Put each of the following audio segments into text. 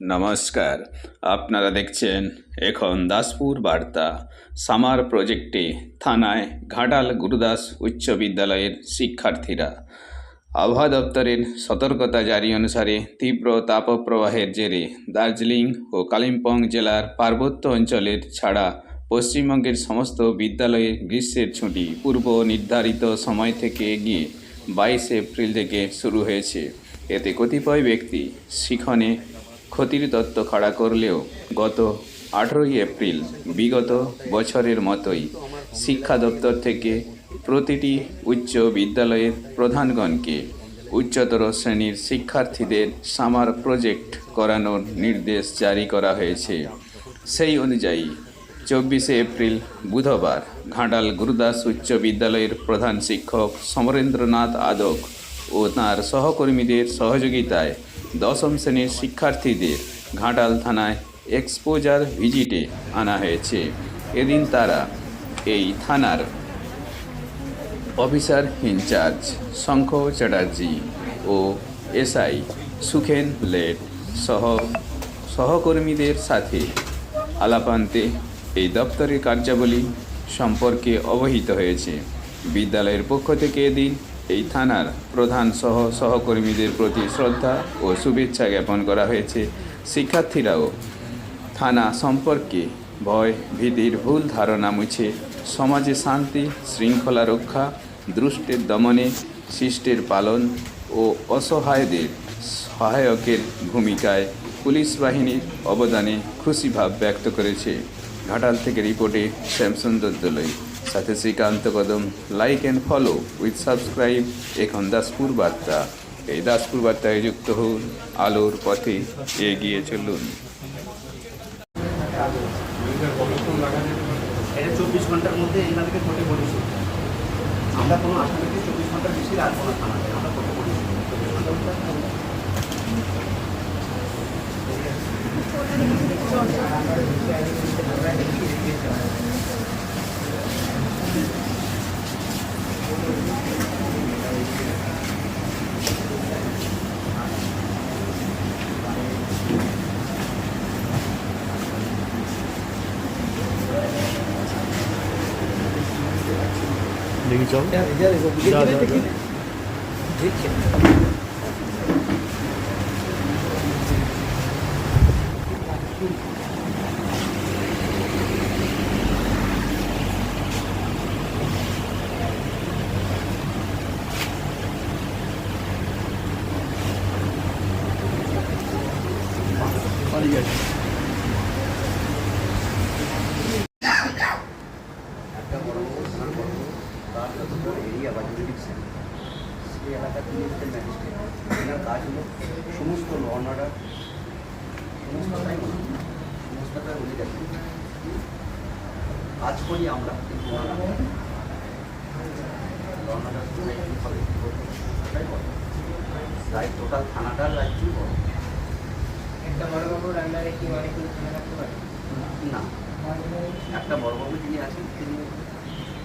নমস্কার। আপনারা দেখছেন এখন দাসপুর বার্তা। সামার প্রজেক্টে থানায় ঘাটাল গুরুদাস উচ্চ বিদ্যালয়ের শিক্ষার্থীরা। আবহাওয়া দপ্তরের সতর্কতা জারি অনুসারে তীব্র তাপপ্রবাহের জেরে দার্জিলিং ও কালিম্পং জেলার পার্বত্য অঞ্চলের ছাড়া পশ্চিমবঙ্গের সমস্ত বিদ্যালয়ে গ্রীষ্মের ছুটি পূর্ব নির্ধারিত সময় থেকে এগিয়ে বাইশে এপ্রিল থেকে শুরু হয়েছে। এতে কতিপয় ব্যক্তি শিখনে ক্ষতির তত্ত্ব খাড়া করলেও গত আঠেরোই এপ্রিল বিগত বছরের মতোই শিক্ষা দপ্তর থেকে প্রতিটি উচ্চ বিদ্যালয়ের প্রধানগণকে উচ্চতর শ্রেণির শিক্ষার্থীদের সামার প্রজেক্ট করানোর নির্দেশ জারি করা হয়েছে। সেই অনুযায়ী চব্বিশে এপ্রিল বুধবার ঘাটাল গুরুদাস উচ্চ বিদ্যালয়ের প্রধান শিক্ষক সমরেন্দ্রনাথ আদক ও তাঁর সহকর্মীদের সহযোগিতায় দশম শ্রেণির শিক্ষার্থীদের ঘাটাল থানায় এক্সপোজার ভিজিটে আনা হয়েছে। এদিন তারা এই থানার officer in charge Shankha Chatterjee O SI Sukhen Let সহ সহকর্মীদের সাথে আলাপান্তে এই দপ্তরের কার্যাবলী সম্পর্কে অবহিত হয়েছে। বিদ্যালয়ের পক্ষ থেকে এদিন এই থানার প্রধান সহ সহকর্মীদের প্রতি শ্রদ্ধা ও শুভেচ্ছা জ্ঞাপন করা হয়েছে। শিক্ষার্থীরাও থানা সম্পর্কে ভয়, ভীতির ভুল ধারণা মুছে সমাজে শান্তি, শৃঙ্খলা রক্ষা, দুষ্টের দমনে, শিষ্টের পালন ও অসহায়দের সহায়কের ভূমিকায় পুলিশ বাহিনীর অবদানে খুশি ভাব ব্যক্ত করেছে। ঘাটাল থেকে রিপোর্টে শ্যামসুন্দর দোলই। সাথে Srikanta Kadam like and follow with subscribe এখন দাসপুর বার্তা। এই দাসপুর বার্তায় যুক্ত হন আলোর পথে এগিয়ে চলুন। এটা চব্বিশ ঘণ্টার মধ্যে এনাদেরকে কোর্টে বলেছি। আমরা কোনো আসামিকে চব্বিশ ঘণ্টার বেশি রাখব না থানাতে আমরা কোর্টে বলেছি। চব্বিশ ঘণ্টার মধ্যে দেখি চল যা, যা, যা। পালিয়ে গেছে। একটা বড় বড় থানার বড় বড় এরিয়া বা জুরিডিকশন সেই এলাকার তিনি হচ্ছেন ম্যাজিস্ট্রেট এনার কাজ হলো সমস্ত ল অর্ডার সমস্তটাই ওনার। সমস্তটাই উনি দেখেন কাজ করি আমরা কিন্তু ওনারা ল অর্ডার হবে ওটাই বড় তাই টোটাল থানাটার দায়িত্বই বড় একটা বড়বাবুর আন্ডারে কি অনেকগুলো থানা পারে? না একটা বড়বাবু যিনি আছেন তিনি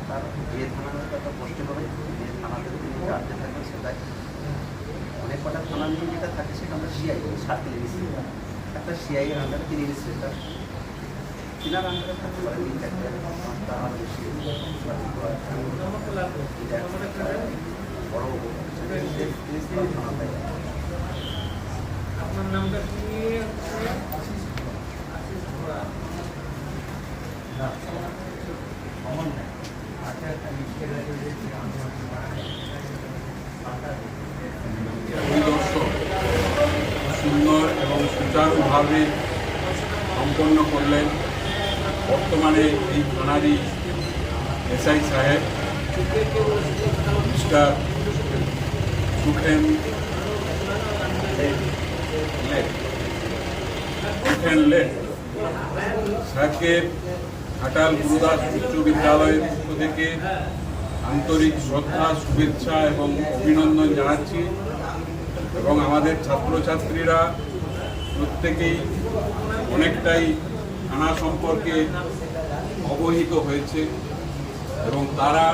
তার যে থানার একটা পোস্টে হবে যে থানাতে তিনি চার্জে থাকবেন সেটাই। অনেক কটা থানা নিয়ে যেটা থাকে সেটা আমরা সিআই সার্কেল রেজিস্ট্রেটার একটা সিআই এর আন্ডারে তিনি সেটা তিনার আন্ডারে থাকতে পারে তিন চারটে পাঁচটা আরও বেশি এটা একটা বড় থানা পাই আপনার নামটা কি পরিদর্শন সুন্দর এবং সুচারুভাবে সম্পন্ন করলেন বর্তমানে এই থানারই এসআই সাহেব, মিস্টার সুখেন সুখেন লেট ঘাটাল গুরুদাস উচ্চ বিদ্যালয়ের পক্ষ থেকে আন্তরিক শ্রদ্ধা, শুভেচ্ছা এবং অভিনন্দন জানাচ্ছি। এবং আমাদের ছাত্রছাত্রীরা প্রত্যেকেই অনেকটাই থানা সম্পর্কে অবহিত হয়েছে এবং তারা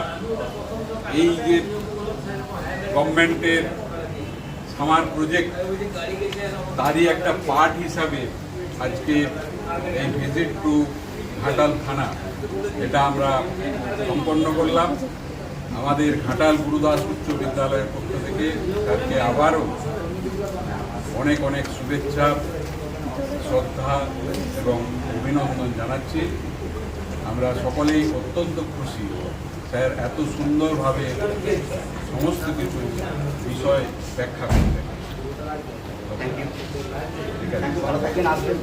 এই যে গভর্নমেন্টের সামার প্রজেক্ট, তারই একটা পার্ট হিসাবে আজকে এই ভিজিট টু ঘাটাল থানা, এটা আমরা সম্পন্ন করলাম। আমাদের ঘাটাল গুরুদাস উচ্চ বিদ্যালয়ের পক্ষ থেকে তাকে আবারও অনেক অনেক শুভেচ্ছা শ্রদ্ধা এবং অভিনন্দন জানাচ্ছি। আমরা সকলেই অত্যন্ত খুশি। স্যার এত সুন্দরভাবে সমস্ত কিছু বিষয় ব্যাখ্যা করলেন। ঠিক আছে। ভালো থাকেন আসবেন।